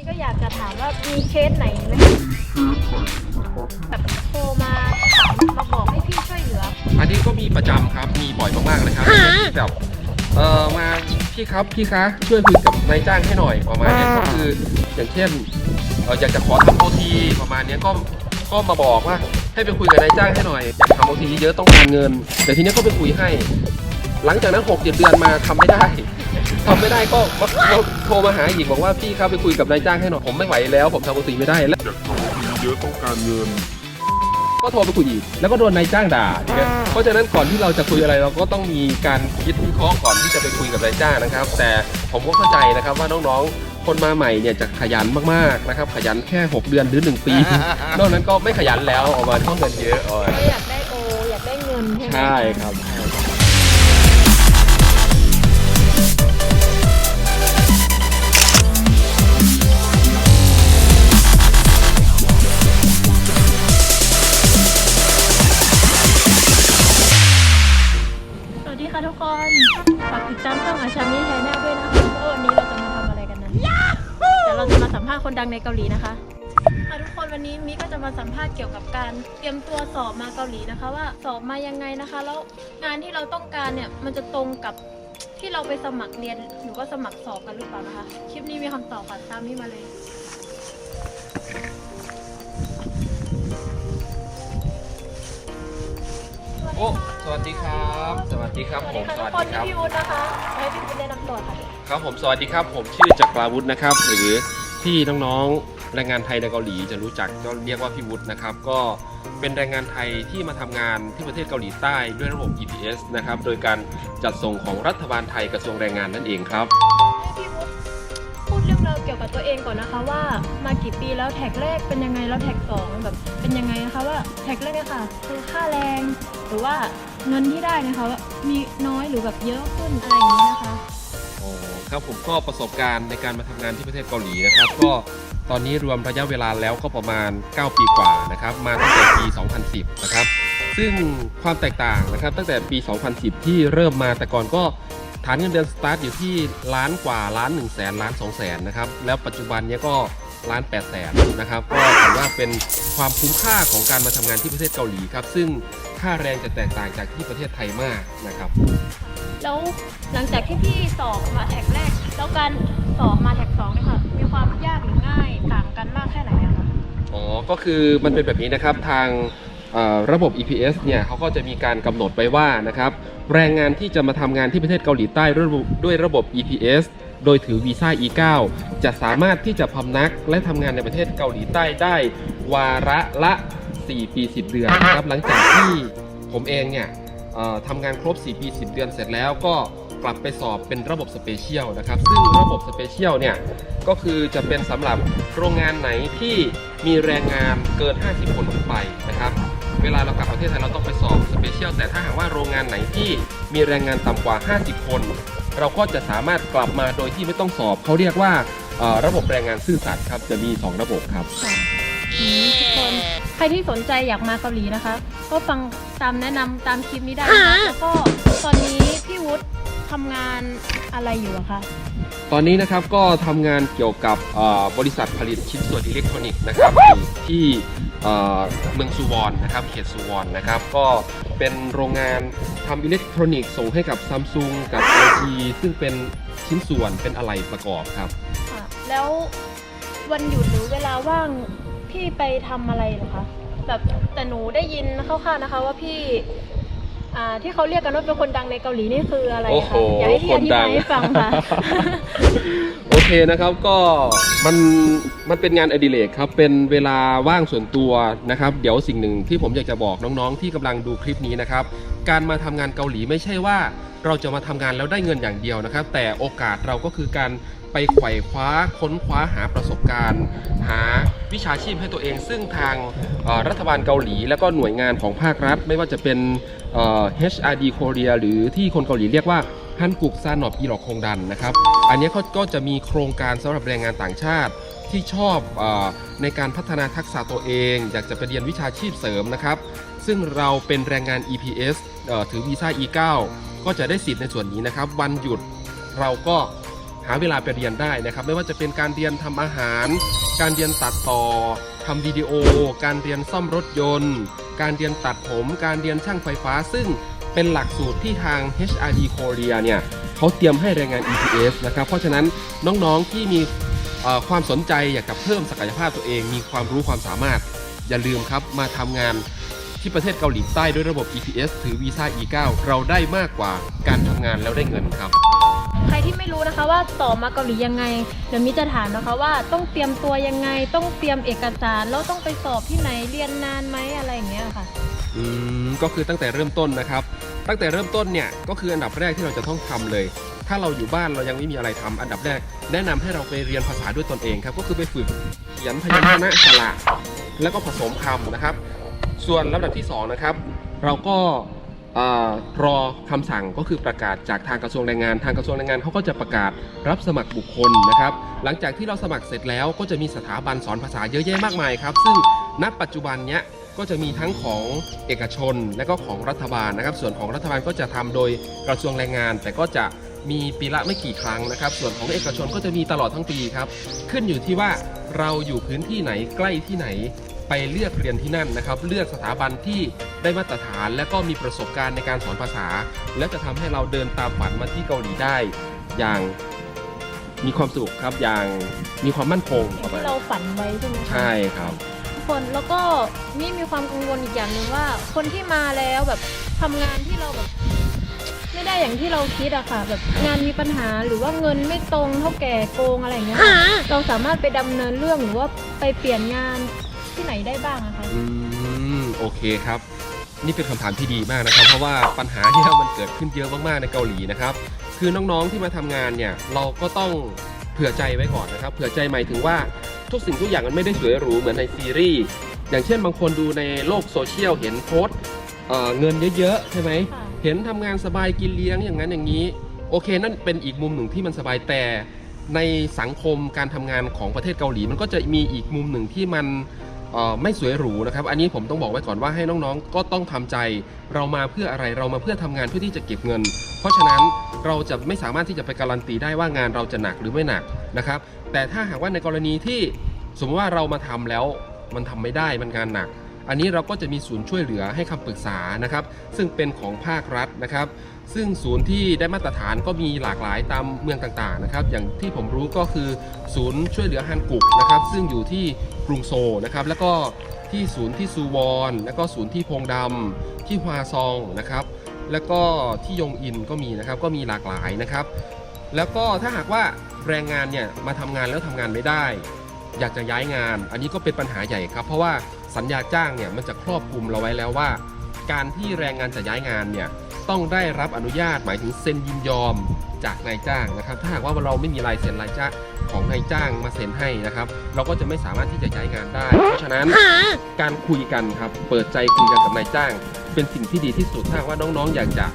นี่ก็อยากจะถามว่ามีเคสไหนไหมแบบโทรมาถามมาบอกให้พี่ช่วยเหลือ อันนี้ก็มีประจำครับ มีบ่อยมากๆเลยครับที่แบบเออมาพี่ครับพี่คะช่วยคุยกับนายจ้างให้หน่อยประมาณเนี้ยก็คืออย่างเช่นเอ่ออยากจะขอทำโอทีประมาณเนี้ยก็ก็มาบอกว่าให้ไปคุยกับนายจ้างให้หน่อยอยากทำโอทีเยอะต้องการเงิน แต่ทีเนี้ยก็ไปคุยให้ หลังจากนั้น6กเดือนมาทำไม่ได้ ทำไม่ได้ก็มามาโทรมาหาอีกบอกว่าพี่ครับไปคุยกับนายจ้างให้หน่อยผมไม่ไหวแล้ว ผมทำโอทีไม่ได้แล้วอยากทำทีเยอะต้องการเงิน ก็โทรไปคุยอีกแล้วก็โดนนายจ้างด่าอย่างเงี้ยเพราะฉะนั้นก่อนที่เราจะคุยอะไรเราก็ต้องมีการคิดวิเคราะห์ก่อนที่จะไปคุยกับนายจ้างนะครับ แต่ผมก็เข้าใจนะครับว่าน้องๆ คนมาใหม่เนี่ยจะขยันมากๆนะครับขยันแค่ 6 เดือนหรือ 1 ปี นอกนั้นก็ไม่ขยันแล้วออกมาท่องเงินเยอะอ๋อก็อยากได้โออยากได้เงินใช่ไหมใช่ครับ ฝากติดตามช่องอาชามิไทยแนลด้วยนะคะว่าวันนี้เราจะมาทำอะไรกันนั้นเดี๋ยวเราจะมาสัมภาษณ์คนดังในเกาหลีนะคะค่ะทุกคนวันนี้มิก็จะมาสัมภาษณ์เกี่ยวกับการเตรียมตัวสอบมาเกาหลีนะคะ ว่าสอบมายังไงนะคะ แล้วงานที่เราต้องการเนี่ยมันจะตรงกับที่เราไปสมัครเรียนหรือว่าสมัครสอบกันหรือเปล่านะคะ คลิปนี้มีคำตอบค่ะตามพี่มาเลย อ้สวัสดีครับ สวัสดีครับสวัสผดีมค่ะสทุวักสคนดีครับพี่วุฒินะคะให้พี่วุฒิแนะนำตัวค่ะครับผมสวัสดีครับ ผมชื่อจักราวุฒินะครับ หรือที่น้องๆแรงงานไทยในเกาหลีจะรู้จักก็เรียกว่าพี่วุฒินะครับ ก็เป็นแรงงานไทยที่มาทำงานที่ประเทศเกาหลีใต้ด้วยระบบ EPS นะครับ โดยการจัดส่งของรัฐบาลไทยกระทรวงแรงงานนั่นเองครับ ตัวเองก่อนนะคะว่ามากี่ปีแล้วแท็กแรกเป็นยังไงแล้วแท็กสองแบบเป็นยังไงนะคะว่าแท็กแรกเนี่ยค่ะคือค่าแรง หรือว่าเงินที่ได้นะคะว่ามีน้อยหรือแบบเยอะขึ้นอะไรอย่างนี้นะคะอ๋อครับผมก็ประสบการณ์ในการมาทำงานที่ประเทศเกาหลีนะครับ ก็ตอนนี้รวมระยะเวลาแล้วก็ประมาณ 9 ปีกว่านะครับมาตั้งแต่ปี 2010 นะครับซึ่งความแตกต่างนะครับตั้งแต่ปี 2010 ที่เริ่มมาแต่ก่อนก็ ฐานเงินเดือนสตาร์ทอยู่ที่ล้านกว่าล้าน1 0 0 0 0แสนล้าน2 0 0แสนนะครับ แล้วปัจจุบันเนี้ยก็ล้าน8แสนนะครับก็ถือว่าเป็นความคุ้มค่าของการมาทำงานที่ประเทศเกาหลีครับ ซึ่งค่าแรงจะแตกต่างจากที่ประเทศไทยมากนะครับ แล้วหลังจากที่พี่สอบมาแท็กแรก แล้วการสอบมาแท็กสองเนี่ยค่ะมีความยากหรือง่ายต่างกันมากแค่ไหนอะคะอ๋อก็คือมันเป็นแบบนี้นะครับทางเอ่อ ระบบ EPS เนี่ยเขาก็จะมีการกำหนดไว้ว่านะครับแรงงานที่จะมาทำงานที่ประเทศเกาหลีใต้ด้วยระบบ EPS โดยถือวีซ่า E9 จะสามารถที่จะพำนักและทำงานในประเทศเกาหลีใต้ได้ วาระละ 4 ปี 10 เดือนนะครับหลังจากที่ผมเองเนี่ยทำงานครบ 4 ปี 10 เดือนเสร็จแล้วก็กลับไปสอบเป็นระบบสเปเชียลนะครับ ซึ่งระบบสเปเชียลเนี่ย ก็คือจะเป็นสำหรับโรงงานไหนที่มีแรงงานเกิน 50 คนขึ้นไปนะครับ เวลาเรากลับประเทศไทยเราต้องไปสอบสเปเชียลแต่ถ้าหากว่าโรงงานไหนที่มีแรงงานต่ำกว่า 50 คน เราก็จะสามารถกลับมาโดยที่ไม่ต้องสอบ เขาเรียกว่าเอ่อระบบแรงงานซื่อสัตย์ครับจะมี 2 ระบบครับ ค่ะอืมทุกคนใครที่สนใจอยากมาเกาหลีนะคะ ก็ฟังตามแนะนำตามคลิปนี้ได้นะคะแล้วก็ตอนนี้พี่วุฒิ ทำงานอะไรอยู่อะคะ ตอนนี้นะครับก็ทำงานเกี่ยวกับเอ่อบริษัทผลิตชิ้นส่วนอิเล็กทรอนิกส์นะครับอยู่ที่เอ่อเมืองสุวรรณนะครับเขตสุวรรณนะครับก็เป็นโรงงานทำอิเล็กทรอนิกส์ส่งให้กับซัมซุงกับ LG ซึ่งเป็นชิ้นส่วนเป็นอะไหล่ประกอบครับ ค่ะ แล้ววันหยุดหรือเวลาว่างพี่ไปทำอะไรเหรอคะ แบบแต่หนูได้ยินคร่าวๆนะคะ ว่าพี่ อ่าที่เขาเรียกกันว่าเป็นคนดังในเกาหลีนี่คืออะไรโอ้โหคะอยากให้พี่อธิบายให้ฟังค่ะ โอเคนะครับก็มันมันเป็นงานอดิเรกครับ เป็นเวลาว่างส่วนตัวนะครับ เดี๋ยวสิ่งหนึ่งที่ผมอยากจะบอกน้องๆ ที่กำลังดูคลิปนี้นะครับ การมาทำงานเกาหลีไม่ใช่ว่าเราจะมาทำงานแล้วได้เงินอย่างเดียวนะครับ แต่โอกาสเราก็คือการไปไขว่คว้าค้นคว้าหาประสบการณ์ หาวิชาชีพให้ตัวเอง ซึ่งทางเอ่อรัฐบาลเกาหลี แล้วก็หน่วยงานของภาครัฐ ไม่ว่าจะเป็นเอ่อ HRD Korea หรือที่คนเกาหลีเรียกว่าฮันกุกซานอบอีหลอกคงดันนะครับ อันนี้เขาก็จะมีโครงการสำหรับแรงงานต่างชาติที่ชอบเออในการพัฒนาทักษะตัวเอง อยากจะไปเรียนวิชาชีพเสริมนะครับ ซึ่งเราเป็นแรงงาน EPS เอ่อถือวีซ่า E9 ก็จะได้สิทธิ์ในส่วนนี้นะครับ วันหยุดเราก็าเวลาไปเรียนได้นะครับ ไม่ว่าจะเป็นการเรียนทำอาหาร การเรียนตัดต่อทำวิดีโอ การเรียนซ่อมรถยนต์ การเรียนตัดผม การเรียนช่างไฟฟ้า ซึ่งเป็นหลักสูตรที่ทาง HRD Korea เนี่ยเขาเตรียมให้แรงงาน EPS นะครับ เพราะฉะนั้นน้องๆที่มีความสนใจอยากจะเพิ่มศักยภาพตัวเอง มีความรู้ความสามารถ อย่าลืมครับมาทำงานที่ประเทศเกาหลีใต้ด้วยระบบ EPS ถือวีซ่า E9 เราได้มากกว่าการทำงานแล้วได้เงินครับ ที่ไม่รู้นะคะว่าต่อมาเกาหลียังไง เดี๋ยวมิจะถามนะคะว่าต้องเตรียมตัวยังไง ต้องเตรียมเอกสารแล้วต้องไปสอบที่ไหนเรียนนานไหมอะไรอย่างเงี้ยค่ะ อืมก็คือตั้งแต่เริ่มต้นนะครับ ตั้งแต่เริ่มต้นเนี่ยก็คืออันดับแรกที่เราจะต้องทำเลย ถ้าเราอยู่บ้านเรายังไม่มีอะไรทำอันดับแรก แนะนำให้เราไปเรียนภาษาด้วยตนเองครับ ก็คือไปฝึกเขียนพยัญชนะสระแล้วก็ผสมคำนะครับ ส่วนลำดับที่สองนะครับ เราก็ รอคำสั่งก็คือประกาศจากทางกระทรวงแรงงาน ทางกระทรวงแรงงานเขาก็จะประกาศรับสมัครบุคคลนะครับ หลังจากที่เราสมัครเสร็จแล้วก็จะมีสถาบันสอนภาษาเยอะแยะมากมายครับ ซึ่งณปัจจุบันเนี้ยก็จะมีทั้งของเอกชนและก็ของรัฐบาลนะครับ ส่วนของรัฐบาลก็จะทำโดยกระทรวงแรงงาน แต่ก็จะมีปีละไม่กี่ครั้งนะครับ ส่วนของเอกชนก็จะมีตลอดทั้งปีครับ ขึ้นอยู่ที่ว่าเราอยู่พื้นที่ไหนใกล้ที่ไหน ไปเลือกเรียนที่นั่นนะครับ เลือกสถาบันที่ได้มาตรฐาน และก็มีประสบการณ์ในการสอนภาษา และจะทำให้เราเดินตามฝันมาที่เกาหลีได้ อย่างมีความสุขครับอย่างมีความมั่นคงสิ่งประมาณที่เราฝันไว้ใช่ไหมคะใช่ครับทุกคนแล้วก็มีมีความกังวลอีกอย่างหนึ่งว่า คนที่มาแล้วแบบทำงานที่เราแบบ ไม่ได้อย่างที่เราคิดอะค่ะ แบบงานมีปัญหาหรือว่าเงินไม่ตรงเท่าแก่โกงอะไรอย่างเงี้ยเราสามารถไปดำเนินเรื่องหรือว่าไปเปลี่ยนงาน ที่ไหนได้บ้างอะคะ อืมโอเคครับ นี่เป็นคำถามที่ดีมากนะครับ เพราะว่าปัญหาที่มันเกิดขึ้นเยอะมากๆในเกาหลีนะครับ คือน้องๆที่มาทำงานเนี่ย เราก็ต้องเผื่อใจไว้ก่อนนะครับ เผื่อใจหมายถึงว่าทุกสิ่งทุกอย่างมันไม่ได้สวยหรูเหมือนในซีรีส์อย่างเช่นบางคนดูในโลกโซเชียลเห็นโพสต์เอ่อเงินเยอะๆใช่ไหม ค่ะ เห็นทำงานสบายกินเลี้ยงอย่างนั้นอย่างนี้ โอเคนั่นเป็นอีกมุมหนึ่งที่มันสบายแต่ในสังคมการทำงานของประเทศเกาหลี มันก็จะมีอีกมุมหนึ่งที่มันเอ่อ ไม่สวยหรูนะครับ อันนี้ผมต้องบอกไว้ก่อนว่าให้น้องๆ ก็ต้องทำใจ เรามาเพื่ออะไรเรามาเพื่อทำงานเพื่อที่จะเก็บเงิน เพราะฉะนั้นเราจะไม่สามารถที่จะไปการันตีได้ว่างานเราจะหนักหรือไม่หนักนะครับ แต่ถ้าหากว่าในกรณีที่สมมติว่าเรามาทำแล้วมันทำไม่ได้มันงานหนัก อันนี้เราก็จะมีศูนย์ช่วยเหลือให้คำปรึกษานะครับ ซึ่งเป็นของภาครัฐนะครับ ซึ่งศูนย์ที่ได้มาตรฐานก็มีหลากหลายตามเมืองต่างๆนะครับ อย่างที่ผมรู้ก็คือศูนย์ช่วยเหลือฮันกุกนะครับ ซึ่งอยู่ที่กรุงโซลนะครับ แล้วก็ที่ศูนย์ที่ซูวอนแล้วก็ศูนย์ที่พงดำที่ฮวาซองนะครับ แล้วก็ที่ยงอินก็มีนะครับ ก็มีหลากหลายนะครับ แล้วก็ถ้าหากว่าแรงงานเนี่ยมาทำงานแล้วทำงานไม่ได้ อยากจะย้ายงาน อันนี้ก็เป็นปัญหาใหญ่ครับ เพราะว่า สัญญาจ้างเนี่ยมันจะครอบคลุมเราไว้แล้วว่า การที่แรงงานจะย้ายงานเนี่ยต้องได้รับอนุญาตหมายถึงเซ็นยินยอมจากนายจ้างนะครับ ถ้าหากว่าเราไม่มีลายเซ็นลายจ้างของนายจ้างมาเซ็นให้นะครับ เราก็จะไม่สามารถที่จะย้ายงานได้ เพราะฉะนั้นการคุยกันครับเปิดใจคุยกันกับนายจ้าง เป็นสิ่งที่ดีที่สุดถ้าหากว่าน้องๆ อยากจะ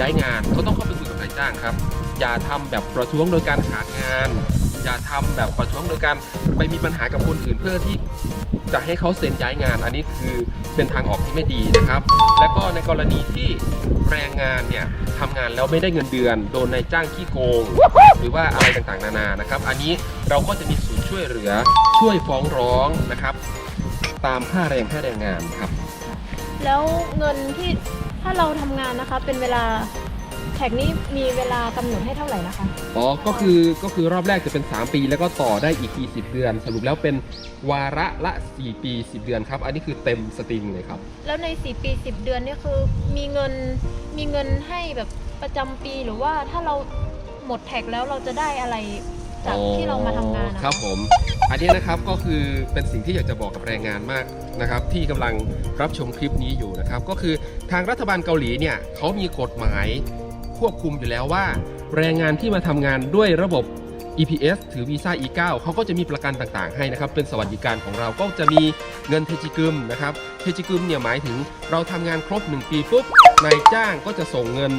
ย้ายงาน ก็ต้องเข้าไปคุยกับนายจ้างครับ อย่าทำแบบประท้วงโดยการขาดงาน อย่าทำแบบประท้วงโดยการไปมีปัญหากับคนอื่นเพื่อที่จะให้เขาเซ็นย้ายงาน อันนี้คือเป็นทางออกที่ไม่ดีนะครับ แล้วก็ในกรณีที่แรงงานเนี่ยทำงานแล้วไม่ได้เงินเดือน โดนนายจ้างขี้โกง หรือว่าอะไรต่างๆ นานานะครับ อันนี้เราก็จะมีศูนย์ช่วยเหลือช่วยฟ้องร้องนะครับ ตามค่าแรงค่าแรงงานครับ แล้วเงินที่ถ้าเราทำงานนะคะเป็นเวลา แท็กนี้มีเวลากำหนดให้เท่าไหร่นะคะ อ๋อ ก็คือ ก็คือรอบแรกจะเป็น 3 ปี แล้วก็ต่อได้อีกปี10เดือน สรุปแล้วเป็นวาระละ 4 ปี 10 เดือนครับ อันนี้คือเต็มสตริงเลยครับ แล้วใน 4 ปี 10 เดือนเนี่ยคือมีเงินมีเงินให้แบบประจำปีหรือว่าถ้าเราหมดแท็กแล้วเราจะได้อะไรจากที่เรามาทำงานนะะ ครับผม อันนี้นะครับก็คือเป็นสิ่งที่อยากจะบอกกับแรงงานมากนะครับ ที่กำลังรับชมคลิปนี้อยู่นะครับ ก็คือทางรัฐบาลเกาหลีเนี่ยเขามีกฎหมาย ควบคุมอยู่แล้วว่า แรงงานที่มาทำงานด้วยระบบ EPS ถือวีซ่า E9 เขาก็จะมีประกันต่างๆ ให้นะครับ เป็นสวัสดิการของเราก็จะมีเงินเทจิกึมนะครับเทจิกึมเนี่ยหมายถึงเราทำงานครบ 1 ปีปุ๊บนายจ้างก็จะส่งเงิน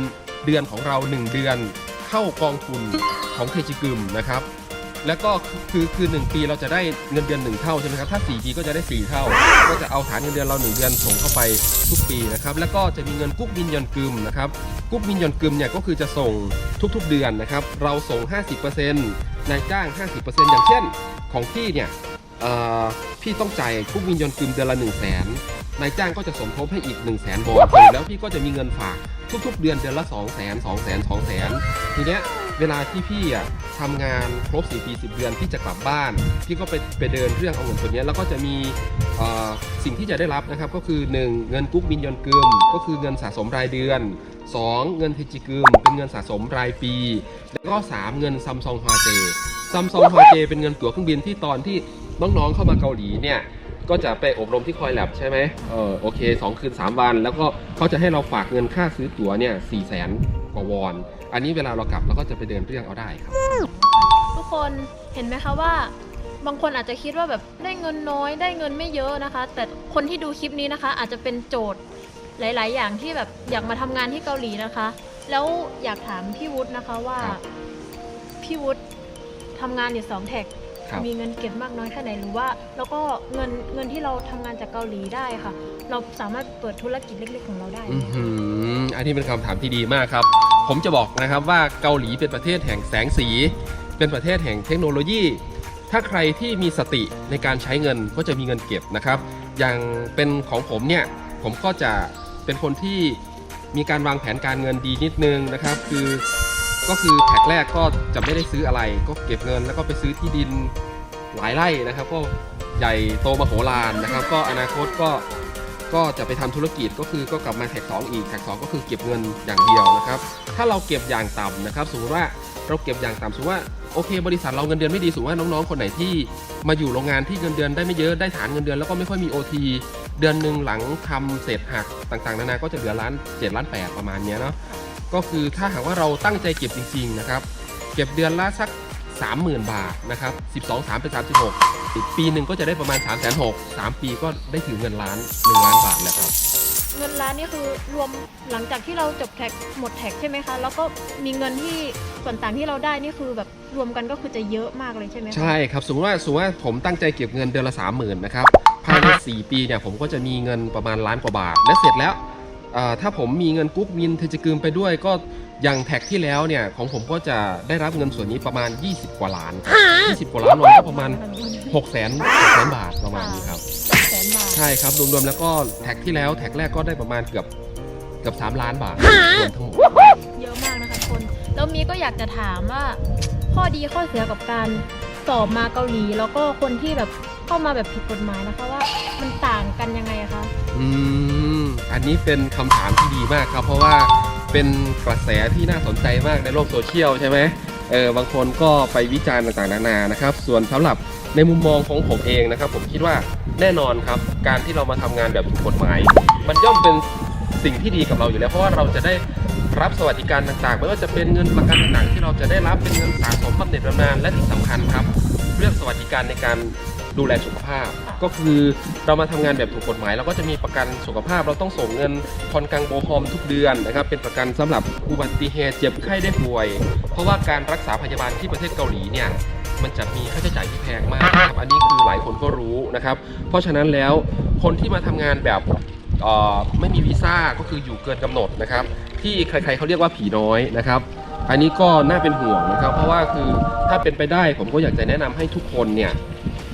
เดือนของเรา 1 เดือน เข้ากองทุนของเทจิกึมนะครับ แล้วก็คือคือหนึ่งปีเราจะได้เงินเดือนหนึ่งเท่าใช่ไหมครับถ้า 4 ปีก็จะได้ 4 เท่า ก็จะเอาฐานเงินเดือนเรา 1 เดือนส่งเข้าไปทุกปีนะครับแล้วก็จะมีเงินกุ๊กมินยอนกึมนะครับกุ๊กมินยอนกึมเนี่ยก็คือจะส่งทุกๆเดือนนะครับเราส่ง 50%นายจ้าง 50%อย่างเช่นของพี่เนี่ยพี่ต้องจ่ายกุ๊กมินยอนกึมเดือนละ 1 0 0 0 0แสนนายจ้างก็จะสมทบให้อีก 1 0 0 0 0แสนบอลสรุปแล้วพี่ก็จะมีเงินฝากทุกๆ เดือนเดือนละ 2 0 0 0 0 0 2 0 0 0 0 2 0 0 0 0ทีเนี้ย เวลาที่พี่อะทำงานครบ4ปี10 เดือนพี่จะกลับบ้าน พี่ก็ไปไปเดินเรื่องเอาเงินส่วนเนี้ยแล้วก็จะมีสิ่งที่จะได้รับนะครับก็คือ 1 เงินกุ๊กมินยอนกึมก็คือเงินสะสมรายเดือน 2 เงินเทจิกึมเป็นเงินสะสมรายปี แล้วก็ 3 เงินซัมซองฮวาเจซัมซองฮวาเจเป็นเงินตั๋วเครื่องบินที่ตอนที่น้องๆเข้ามาเกาหลีเนี่ยก็จะไปอบรมที่คอยแลบใช่ไหมเออโอเค 2 คืน 3 วัน แล้วก็เขาจะให้เราฝากเงินค่าซื้อตั๋วเนี่ยสี่แสนกว่าวอน อันนี้เวลาเรากลับเราก็จะไปเดินเรื่องเอาได้ครับ ทุกคนเห็นไหมคะว่า บางคนอาจจะคิดว่าแบบได้เงินน้อยได้เงินไม่เยอะนะคะ แต่คนที่ดูคลิปนี้นะคะ อาจจะเป็นโจทย์หลาย ๆ อย่างที่แบบอยากมาทำงานที่เกาหลีนะคะ แล้วอยากถามพี่วุฒินะคะว่า ครับ พี่วุฒิทำงานอยู่สองแท็ก ครับ มีเงินเก็บมากน้อยแค่ไหนหรือว่า แล้วก็เงินเงินที่เราทำงานจากเกาหลีได้ค่ะ เราสามารถเปิดธุรกิจเล็กๆของเราได้ไหอื้มอหืออันนี้เป็นคำถามที่ดีมากครับ ผมจะบอกนะครับว่าเกาหลีเป็นประเทศแห่งแสงสี เป็นประเทศแห่งเทคโนโลยี ถ้าใครที่มีสติในการใช้เงินก็จะมีเงินเก็บนะครับ อย่างเป็นของผมเนี่ย ผมก็จะเป็นคนที่มีการวางแผนการเงินดีนิดนึงนะครับ คือก็คือแท็กแรกก็จะไม่ได้ซื้ออะไร ก็เก็บเงินแล้วก็ไปซื้อที่ดิน หลายไร่นะครับ ก็ใหญ่โตมโหฬารนะครับ ก็อนาคตก็ก็จะไปทำธุรกิจก็คือก็กลับมาแท็กสองอีกแท็กสองก็คือเก็บเงินอย่างเดียวนะครับ ถ้าเราเก็บอย่างต่ำนะครับสมมติว่าเราเก็บอย่างต่ำสมมติว่าโอเค บริษัทเราเงินเดือนไม่ดีสมมติว่าน้องๆคนไหนที่มาอยู่โรงงานที่เงินเดือนได้ไม่เยอะได้ฐานเงินเดือนแล้วก็ไม่ค่อยมี OT เดือนหนึ่งหลังทำเศษหักต่างๆนานาก็จะเหลือล้านเจ็ดล้านแปดประมาณเนี้ยเนาะก็คือถ้าหากว่าเราตั้งใจเก็บจริง ๆนะครับ เก็บเดือนละสัก 30,000 บาทนะครับ 12 3 เป็น 36 อีกปีหนึ่งก็จะได้ประมาณ 3 6 0 0 0 3 ปีก็ได้ถึงเงินล้าน 1 ล้านบาทแล้วครับ เงินล้านนี่คือรวมหลังจากที่เราจบแท็กหมดแท็กใช่ไหมคะ แล้วก็มีเงินที่ส่วนต่างที่เราได้นี่คือแบบรวมกันก็คือจะเยอะมากเลยใช่ไหมคะใช่ครับ สมมติว่าสมมติว่าผมตั้งใจเก็บเงินเดือนละ 30,000 นะครับ ภายใน 4 ปีเนี่ยผมก็จะมีเงินประมาณล้านกว่าบาท และเสร็จแล้วเอ่อ ถ้าผมมีเงินกุ๊กมินเทจกึมไปด้วยก็อย่างแท็กที่แล้วเนี่ยของผมก็จะได้รับเงินส่วนนี้ประมาณ 20 กว่าล้านครับ20 กว่าล้านรวมก็ประมาณ6 0 0 0 0 0 0บาทประมาณนี้ครับแสนบาทใช่ครับรวมๆแล้วก็แท็กที่แล้วแท็กแรกก็ได้ประมาณเกือบเกือบ3ล้านบาทรวมทั้งหมดเยอะมากนะคะทุกคนแล้วมีก็อยากจะถามว่า ข้อดีข้อเสียกับการสอบมาเกาหลี แล้วก็คนที่แบบเข้ามาแบบผิดกฎหมายนะคะว่า มันต่างกันยังไงอะคะอืม อันนี้เป็นคำถามที่ดีมากครับ เพราะว่าเป็นกระแสที่น่าสนใจมากในโลกโซเชียลใช่ไหมเออบางคนก็ไปวิจารณ์ต่างๆนานานะครับ ส่วนสำหรับในมุมมองของผมเองนะครับ ผมคิดว่าแน่นอนครับ การที่เรามาทำงานแบบถูกกฎหมาย มันย่อมเป็นสิ่งที่ดีกับเราอยู่แล้ว เพราะว่าเราจะได้รับสวัสดิการต่างๆไม่ว่าจะเป็นเงินประกันต่างๆที่เราจะได้รับเป็นเงินสะสมบำเหน็จบำนาญและที่สำคัญครับ เรื่องสวัสดิการในการ ดูแลสุขภาพ ก็คือเรามาทำงานแบบถูกกฎหมายเราก็จะมีประกันสุขภาพเราต้องส่งเงินคอนกังโบฮอมทุกเดือนนะครับ เป็นประกันสำหรับอุบัติเหตุเจ็บไข้ได้ป่วย เพราะว่าการรักษาพยาบาลที่ประเทศเกาหลีเนี่ยมันจะมีค่าใช้จ่ายที่แพงมากนะครับอันนี้คือหลายคนก็รู้นะครับ เพราะฉะนั้นแล้วคนที่มาทำงานแบบไม่มีวีซ่าก็คืออยู่เกินกำหนดนะครับ ที่ใครๆเขาเรียกว่าผีน้อยนะครับ อันนี้ก็น่าเป็นห่วงนะครับ เพราะว่าคือถ้าเป็นไปได้ผมก็อยากจะแนะนำให้ทุกคนเนี่ย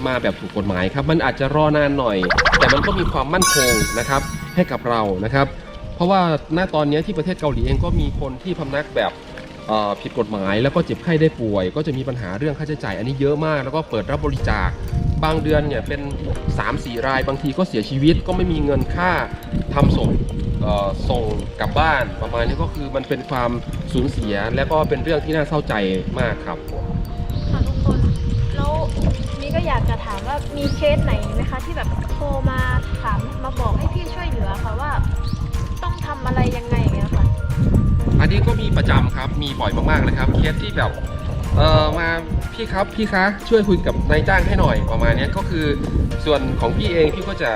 มาแบบถูกกฎหมายครับ มันอาจจะรอนานหน่อย แต่มันก็มีความมั่นคงนะครับให้กับเรานะครับ เพราะว่าณตอนนี้ที่ประเทศเกาหลีเองก็มีคนที่พำนักแบบผิดกฎหมายแล้วก็เจ็บไข้ได้ป่วย ก็จะมีปัญหาเรื่องค่าใช้จ่าย อันนี้เยอะมากแล้วก็เปิดรับบริจาคบางเดือนเนี่ยเป็น 3-4 รายบางทีก็เสียชีวิตก็ไม่มีเงินค่าทำศพเอ่อส่งกลับบ้านประมาณนี้ก็คือมันเป็นความสูญเสียและก็เป็นเรื่องที่น่าเศร้าใจมากครับ อยากจะถามว่ามีเคสไหนไหมคะ ที่แบบโทรมาถามมาบอกให้พี่ช่วยเหลือค่ะว่า ต้องทำอะไรยังไงอย่างเงี้ยค่ะ อันนี้ก็มีประจำครับ มีบ่อยมากๆเลยครับ เคสที่แบบเออมาพี่ครับพี่คะช่วยคุยกับนายจ้างให้หน่อยประมาณเนี้ยก็คือส่วนของพี่เองพี่ก็จะ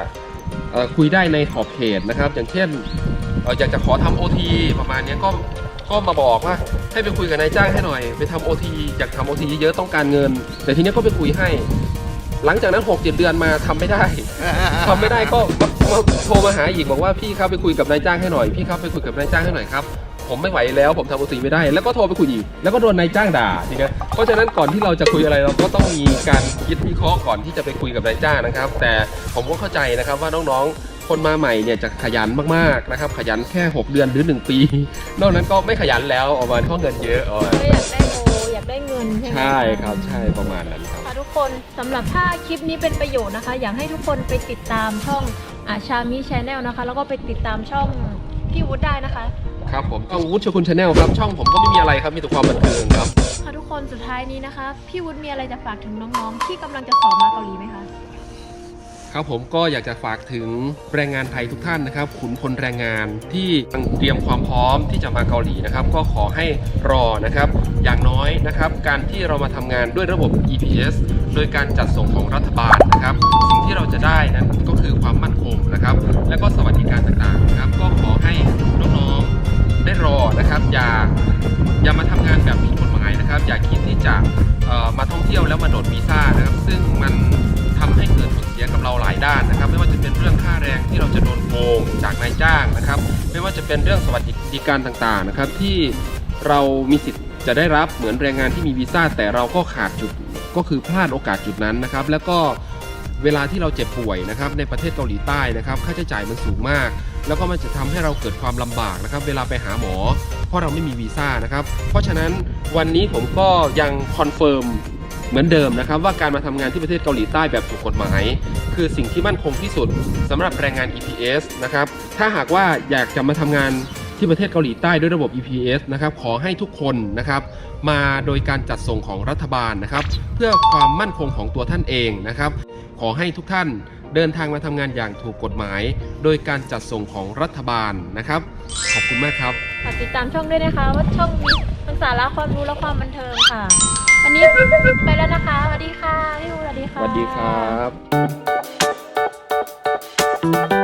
เอ่อคุยได้ในขอบเขตนะครับ อย่างเช่นเอ่ออยากจะขอทำโอทีประมาณเนี้ยก็ก็มาบอกว่าให้ไปคุยกับนายจ้างให้หน่อย ไปทำโอทีอยากทำโอทีเยอะๆต้องการเงิน แต่ทีเนี้ยก็ไปคุยให้ หลังจากนั้น6 7เดือนมาทำไม่ได้ทำไม่ได้ก็มามาโทรมาหาอีกบอกว่าพี่ครับไปคุยกับนายจ้างให้หน่อยพี่ครับไปคุยกับนายจ้างให้หน่อยครับผมไม่ไหวแล้วผมทำโอทีไม่ได้ แล้วก็โทรไปคุยอีก แล้วก็โดนนายจ้างด่าทีเนี้ยเพราะฉะนั้นก่อนที่เราจะคุยอะไรเราก็ต้องมีการคิดวิเคราะห์ก่อนที่จะไปคุยกับนายจ้างนะครับ แต่ผมก็เข้าใจนะครับว่าน้องๆ คนมาใหม่เนี่ยจะขยันมากๆนะครับ ขยันแค่ 6 เดือนหรือ 1 ปี นอกนั้นก็ไม่ขยันแล้วออกมาเพราะเงินเยอะอ๋อไม่อยากได้โออยากได้เงิน ใช่ไหมะใช่ครับใช่ประมาณนั้นครับ ค่ะทุกคนสำหรับถ้าคลิปนี้เป็นประโยชน์นะคะ อยากให้ทุกคนไปติดตามช่องอาชามิชแนลนะคะ แล้วก็ไปติดตามช่องพี่วุฒิได้นะคะ ครับผมก็วุฒิชคุณชาแนลครับ ช่องผมก็ไม่มีอะไรครับ มีแต่ความบันเทิงครับ ค่ะทุกคนสุดท้ายนี้นะคะ พี่วุฒิมีอะไรจะฝากถึงน้องๆ ที่กำลังจะสอบมาเกาหลีไหมคะ ครับผมก็อยากจะฝากถึงแรงงานไทยทุกท่านนะครับ ขุนพลแรงงานที่เตรียมความพร้อมที่จะมาเกาหลีนะครับ ก็ขอให้รอนะครับ อย่างน้อยนะครับ การที่เรามาทำงานด้วยระบบ EPS โดยการจัดส่งของรัฐบาลนะครับสิ่งที่เราจะได้นั้นก็คือความมั่นคงนะครับ และก็สวัสดิการต่างๆนะครับ ก็ขอให้น้องๆได้รอนะครับ อย่าอย่ามาทำงานแบบผิดกฎหมายนะครับ อย่าคิดที่จะ มาท่องเที่ยวแล้วมาโดดวีซ่านะครับ ซึ่งมันทำให้เกิดผลเสียกับเราหลายด้านนะครับ ไม่ว่าจะเป็นเรื่องค่าแรงที่เราจะโดนโกงจากนายจ้างนะครับ ไม่ว่าจะเป็นเรื่องสวัสดิการต่างๆนะครับ ที่เรามีสิทธิ์จะได้รับเหมือนแรงงานที่มีวีซ่าแต่เราก็ขาดจุดก็คือพลาดโอกาสจุดนั้นนะครับ แล้วก็เวลาที่เราเจ็บป่วยนะครับในประเทศเกาหลีใต้นะครับ ค่าใช้จ่ายมันสูงมาก แล้วก็มันจะทำให้เราเกิดความลำบากนะครับ เวลาไปหาหมอ ราะเราไม่มีวีซ่านะครับ เพราะฉะนั้นวันนี้ผมก็ยังคอนเฟิร์มเหมือนเดิมนะครับ ว่าการมาทำงานที่ประเทศเกาหลีใต้แบบถูกกฎหมาย คือสิ่งที่มั่นคงที่สุดสำหรับแรงงาน EPS นะครับ ถ้าหากว่าอยากจะมาทำงานที่ประเทศเกาหลีใต้ด้วยระบบ EPS นะครับ ขอให้ทุกคนนะครับ มาโดยการจัดส่งของรัฐบาลนะครับ เพื่อความมั่นคงของตัวท่านเองนะครับ ขอให้ทุกท่าน เดินทางมาทำงานอย่างถูกกฎหมาย โดยการจัดส่งของรัฐบาลนะครับ ขอบคุณมากครับ ฝากติดตามช่องด้วยนะคะ ว่าช่องมีทั้งสาระความรู้และความบันเทิงค่ะ วันนี้ไปแล้วนะคะสวัสดีค่ะพี่วุฒิสวัสดีสค่ะ วัสดีครับ